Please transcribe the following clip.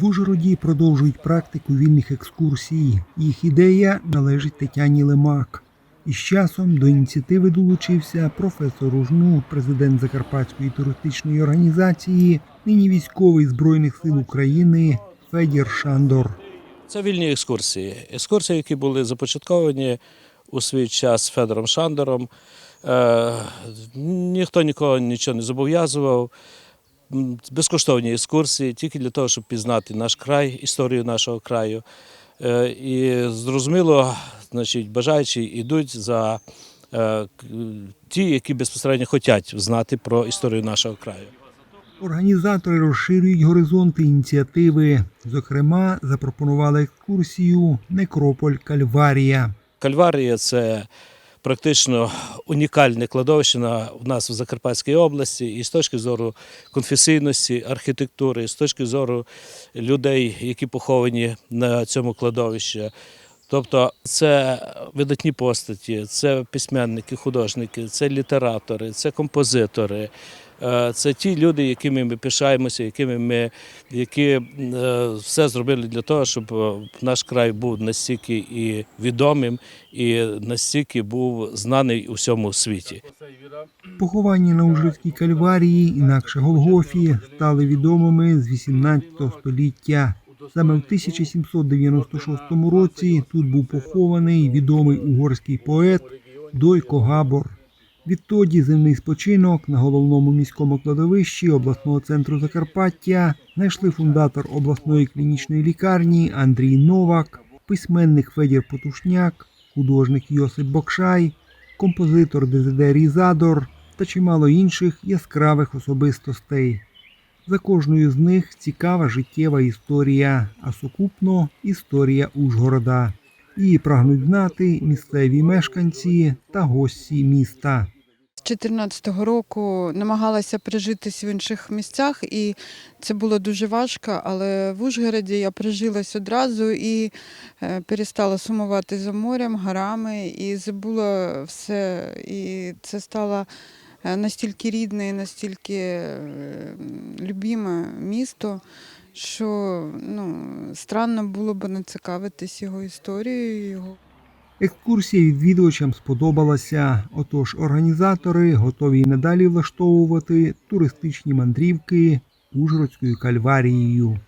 В Ужгороді продовжують практику вільних екскурсій. Їх ідея належить Тетяні Лемак. І з часом до ініціативи долучився професор Ужну, президент Закарпатської туристичної організації, нині військовий Збройних сил України Федір Шандор. Це вільні екскурсії. Екскурсії, які були започатковані у свій час Федором Шандером. Е, ніхто нікого нічого не зобов'язував. Безкоштовні екскурсії тільки для того, щоб пізнати наш край, історію нашого краю. Е, і зрозуміло, значить, бажаючі йдуть за е, ті, які безпосередньо хочуть знати про історію нашого краю. Організатори розширюють горизонти ініціативи. Зокрема, запропонували екскурсію Некрополь Кальварія. Кальварія це практично унікальне кладовище на, в нас в Закарпатській області, і з точки зору конфесійності, архітектури, і з точки зору людей, які поховані на цьому кладовищі. Тобто це видатні постаті, це письменники, художники, це літератори, це композитори. Е, Це ті люди, якими ми пишаємося, якими ми, які е, все зробили для того, щоб е, наш край був настільки і відомим, і настільки був знаний у всьому світі. Поховані на Ужгородській Кальварії, інакше Голгофі, стали відомими з 18 століття. Саме в 1796 році тут був похований відомий угорський поет Дойко Габор. Відтоді земний спочинок на головному міському кладовищі обласного центру Закарпаття знайшли фундатор обласної клінічної лікарні Андрій Новак, письменник Федір Потушняк, художник Йосип Бокшай, композитор Дезидерій Задор та чимало інших яскравих особистостей. За кожною з них цікава життєва історія, а сукупно історія Ужгорода. Її прагнуть знати місцеві мешканці та гості міста. З 2014 року намагалася прижитись в інших місцях, і це було дуже важко. Але в Ужгороді я прижилась одразу і е, перестала сумувати за морем, горами, і забула все. І це стало е, настільки рідне, і настільки е, любиме місто, що ну, странно було б не цікавитись його історією. Його Екскурсія відвідувачам сподобалася, отож організатори готові й надалі влаштовувати туристичні мандрівки Ужгородською кальварією.